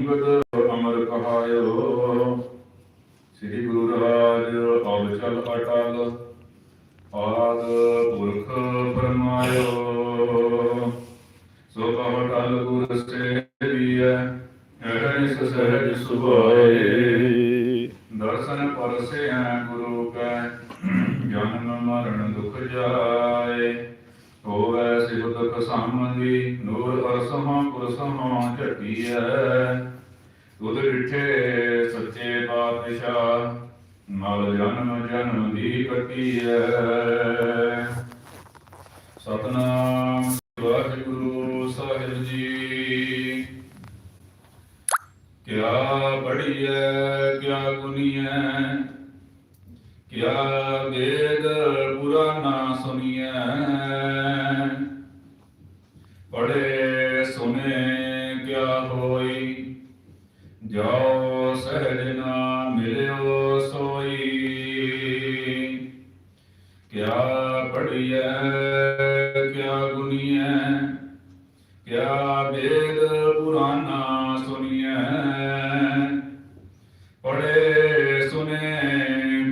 ਅੰਗਦ ਅਮਰ ਕਹਾਇਓ ਸ੍ਰੀ ਗੁਰੂ ਰਾਜ ਅਵਚਲ ਅਟਲ ਆਦ ਪੁਰਖ ਫਰਮਾਇਓ ਸੋ ਕਹੋ ਟਲ ਗੁਰ ਸੇਵੀਐ ਅਹਨਿ ਸਹਿਜ ਸੁਭਾਏ ਦਰਸ਼ਨ ਪਰਸੈ ਗੁਰੂ ਕੈ ਜਨਮ ਮਰਨ ਦੁਖ ਜਾਏ ਹੋਵੇ ਸਿਵ ਦੁਖ ਸਾਮੰਗੀ ਨੂਰ ਅਰਸਹਾਂ ਪੁਰਸਹਾਂ ਝਟੀਐ। ਤੁਧ ਡਿਠੇ ਸੱਚੇ ਪਾਤਸ਼ਾਹ, ਮਲ ਜਨਮ ਜਨਮ ਦੀ ਕਟੀਐ। ਸਤਨਾਮ ਵਾਹਿਗੁਰੂ ਸਾਹਿਬ ਜੀ। ਕਿਆ ਬੜੀਐ ਕਿਆ ਗੁਨੀਐ। ਕਿਆ ਵੇਦ ਪੁਰਾਨਾ ਸੁਨੀਐ। ਪੜੇ ਸੁਨੇ ਕਿਆ ਹੋਈ। ਜਾਓ ਸਹਿਜ ਨਾ ਮਿਲਿਓ ਸੋਈ। ਕਿਆ ਪੜੀਐ ਕਿਆ ਗੁਨੀਐ, ਕਿਆ ਵੇਦ ਪੁਰਾਨਾ ਸੁਨੀਐ। ਪੜੇ ਸੁਨੇ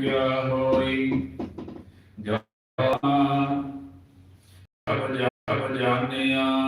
ਕਿਆ ਹੋਈ। ਜਾ ਜਪ ਜਾਣਿਆ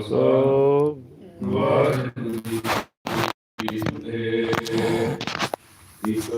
ਖਾਲਸਾ ਵਾਹਿਗੁਰੂ ਜੀ ਕੀ ਫਤਿਹ ਇੱਕ